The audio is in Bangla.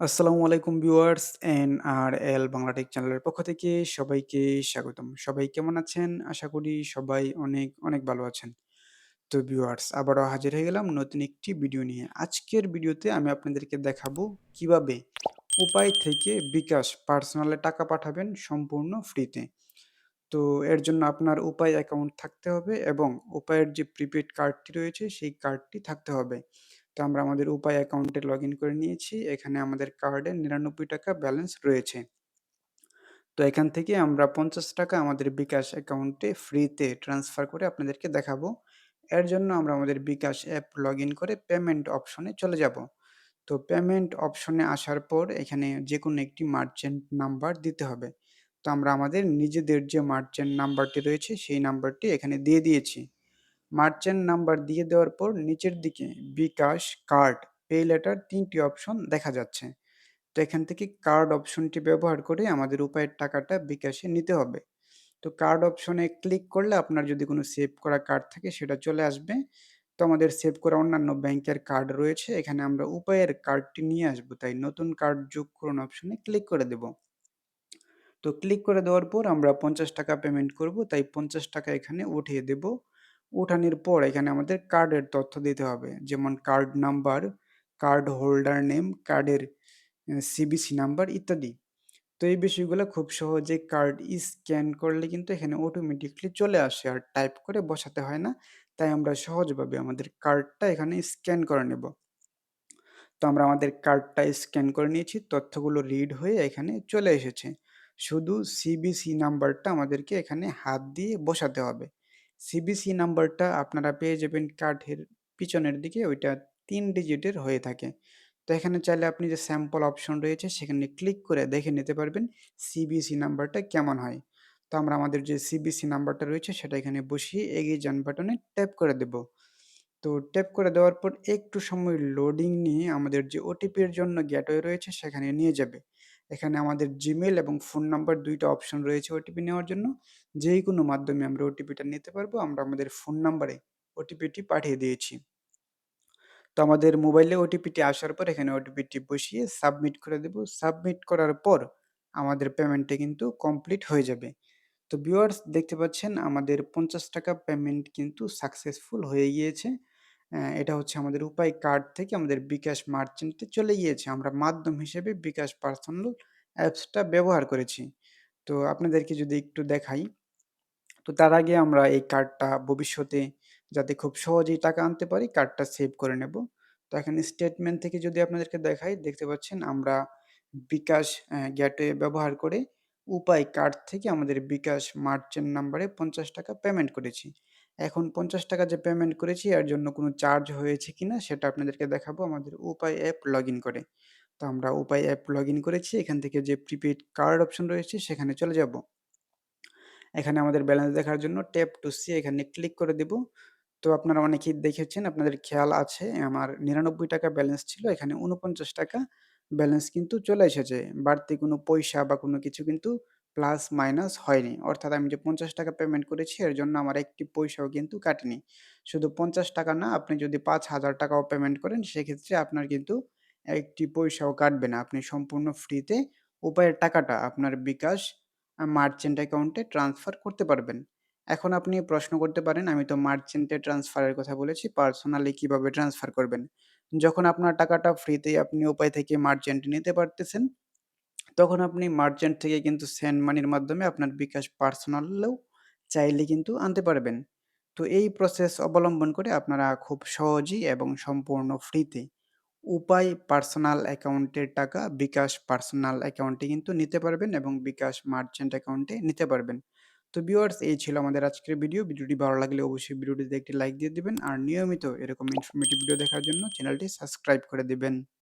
আসসালামু আলাইকুম ভিউয়ার্স এনআরএল বাংলা টেক চ্যানেলের পক্ষ থেকে সবাইকে স্বাগতম। সবাই কেমন আছেন? আশা করি সবাই অনেক, অনেক ভালো আছেন। তো ভিউয়ার্স আবারও হাজির হয়ে গেলাম নতুন একটি ভিডিও নিয়ে। আজকের ভিডিওতে আমি আপনাদেরকে দেখাবো কীভাবে উপায় থেকে বিকাশ পার্সোনালে টাকা পাঠাবেন সম্পূর্ণ ফ্রিতে। তো এর জন্য আপনার উপায় অ্যাকাউন্ট থাকতে হবে এবং উপায়ের যে প্রিপেইড কার্ডটি রয়েছে সেই কার্ডটি থাকতে হবে। তো আমরা আমাদের উপায় অ্যাকাউন্টে লগইন করে নিয়েছি। এখানে আমাদের কার্ডে ৳৯৯ ব্যালেন্স রয়েছে। তো এখান থেকে আমরা ৳৫০ আমাদের বিকাশ অ্যাকাউন্টে ফ্রিতে ট্রান্সফার করে আপনাদেরকে দেখাবো। এর জন্য আমরা আমাদের বিকাশ অ্যাপ লগইন করে পেমেন্ট অপশনে চলে যাব। তো পেমেন্ট অপশনে আসার পর এখানে যে কোনো একটি মার্চেন্ট নাম্বার দিতে হবে। তো আমরা আমাদের নিজেদের যে মার্চেন্ট নাম্বারটি রয়েছে, সেই নাম্বারটি এখানে দিয়ে দিয়েছি। মার্চেন্ট নাম্বার দিয়ে দেওয়ার পর নিচের দিকে বিকাশ, কার্ড, পে লেটার তিনটি অপশন দেখা যাচ্ছে। তো এখান থেকে কার্ড অপশনটি ব্যবহার করে আমাদের উপায়ের টাকাটা বিকাশে নিতে হবে। তো কার্ড অপশনে ক্লিক করলে আপনার যদি কোনো সেভ করা কার্ড থাকে সেটা চলে আসবে। তো আমাদের সেভ করা অন্যান্য ব্যাংকের কার্ড রয়েছে। এখানে আমরা উপায়ের কার্ডটি নিয়ে আসব। তাই নতুন কার্ড যোগ করুন অপশনে ক্লিক করে দেব। তো ক্লিক করে দেওয়ার পর আমরা ৳৫০ পেমেন্ট করব। তাই ৳৫০ এখানে উঠিয়ে দেব। উঠানোর পর এখানে আমাদের কার্ডের তথ্য দিতে হবে। যেমন card number, card holder name, কার্ডের সিবিসি নাম্বার ইত্যাদি। তো এই বিষয়গুলো খুব সহজেই কার্ড স্ক্যান করলে কিন্তু এখানে অটোমেটিক্যালি চলে আসে। আর টাইপ করে বসাতে হয় না। তাই আমরা সহজভাবে আমাদের কার্ডটা এখানে স্ক্যান করে নেব। তো আমরা আমাদের কার্ডটা স্ক্যান করে নিয়েছি। তথ্যগুলো রিড হয়ে এখানে চলে এসেছে। শুধু সিবিসি নাম্বারটা আমাদেরকে এখানে হাত দিয়ে বসাতে হবে। সিবিসি নাম্বারটা আপনারা পেয়ে যাবেন কার্ডের পিছনের দিকে, ওইটা তিন ডিজিটের হয়ে থাকে। তো এখানে চাইলে আপনি যে স্যাম্পল অপশন রয়েছে, সেখানে ক্লিক করে দেখে নিতে পারবেন সিবিসি নাম্বারটা কেমন হয়। তো আমরা আমাদের যে সিবিসি নাম্বারটা রয়েছে, সেটা এখানে বসিয়ে এগিয়ে যান বাটনে ট্যাপ করে দেব। তো ট্যাপ করে দেওয়ার পর একটু সময় লোডিং নিয়ে আমাদের যে ওটিপির জন্য গেটওয়ে রয়েছে, সেখানে নিয়ে যাবে। এখানে আমাদের জিমেল এবং ফোন নাম্বার ২ টা অপশন রয়েছে ওটিপি নেওয়ার জন্য। যেইকোনো মাধ্যমে আমরা ওটিপিটা নিতে পারব। আমরা আমাদের ফোন নাম্বারে ওটিপিটি পাঠিয়ে দিয়েছি। তো আমাদের মোবাইলে ওটিপিটি আসার পর এখানে ওটিপিটি বসিয়ে সাবমিট করে দেব। সাবমিট করার পর আমাদের পেমেন্টটা কিন্তু কমপ্লিট হয়ে যাবে। তো ভিউয়ার্স দেখতে পাচ্ছেন, আমাদের ৳৫০ পেমেন্ট কিন্তু সাকসেসফুল হয়ে গিয়েছে। এটা হচ্ছে আমাদের উপায় কার্ড থেকে আমাদের বিকাশ মার্চেন্টে চলে গিয়েছে। আমরা মাধ্যম হিসেবে বিকাশ পার্সোনাল অ্যাপসটা ব্যবহার করেছি। তো আপনাদেরকে যদি একটু দেখাই, তো তার আগে আমরা এই কার্ডটা ভবিষ্যতে যাতে খুব সহজেই টাকা আনতে পারি কার্ডটা সেভ করে নেব। তো এখানে স্টেটমেন্ট থেকে যদি আপনাদেরকে দেখাই দেখতে পাচ্ছেন আমরা বিকাশ অ্যা গেটওয়ে ব্যবহার করে উপায় কার্ড থেকে আমাদের বিকাশ মার্চেন্ট নাম্বারে ৳৫০ পেমেন্ট করেছি। এখন ৳৫০ যে পেমেন্ট করেছি, এর জন্য কোনো চার্জ হয়েছে কিনা সেটা আপনাদেরকে দেখাবো আমাদের উপায় অ্যাপ লগইন করে। তো আমরা উপায় অ্যাপ লগইন করেছি। এখান থেকে যে প্রিপেইড কার্ড অপশন রয়েছে সেখানে চলে যাব। এখানে আমাদের ব্যালেন্স দেখার জন্য ট্যাপ টু সি এখানে ক্লিক করে দেব। তো আপনারা অনেকেই দেখেছেন, আপনাদের খেয়াল আছে, আমার ৳৯৯ ব্যালেন্স ছিল। এখানে ৳৪৯ ব্যালেন্স কিন্তু চলে এসেছে। বাড়তি কোনো পয়সা বা কোনো কিছু কিন্তু প্লাস মাইনাস হয়নি। অর্থাৎ আমি যে ৳৫০ পেমেন্ট করেছি এর জন্য আমার একটি পয়সাও কিন্তু কাটেনি। শুধু ৳৫০ না আপনি যদি ৳৫,০০০ টাকাও পেমেন্ট করেন সেক্ষেত্রে আপনার কিন্তু একটি পয়সাও কাটবে না। আপনি সম্পূর্ণ ফ্রিতে উপায়ের টাকাটা আপনার বিকাশ মার্চেন্ট অ্যাকাউন্টে ট্রান্সফার করতে পারবেন। এখন আপনি প্রশ্ন করতে পারেন, আমি তো মার্চেন্টে ট্রান্সফারের কথা বলেছি, পার্সোনালি কীভাবে ট্রান্সফার করবেন? যখন আপনার টাকাটা ফ্রিতেই আপনি উপায় থেকে মার্চেন্টে নিতে পারতেছেন, তখন আপনি মার্চেন্ট থেকে কিন্তু সেন্ড মানির মাধ্যমে আপনার বিকাশ পার্সোনালেও চাইলে কিন্তু আনতে পারবেন। তো এই প্রসেস অবলম্বন করে আপনারা খুব সহজেই এবং সম্পূর্ণ ফ্রিতে উপায় পার্সোনাল অ্যাকাউন্টের টাকা বিকাশ পার্সোনাল অ্যাকাউন্টে কিন্তু নিতে পারবেন এবং বিকাশ মার্চেন্ট অ্যাকাউন্টে নিতে পারবেন। তো ভিউয়ার্স এই ছিল আমাদের আজকের ভিডিও। ভিডিওটি ভালো লাগলে অবশ্যই ভিডিওটিতে একটি লাইক দিয়ে দিবেন। আর নিয়মিত এরকম ইনফরমেটিভ ভিডিও দেখার জন্য চ্যানেলটি সাবস্ক্রাইব করে দিবেন।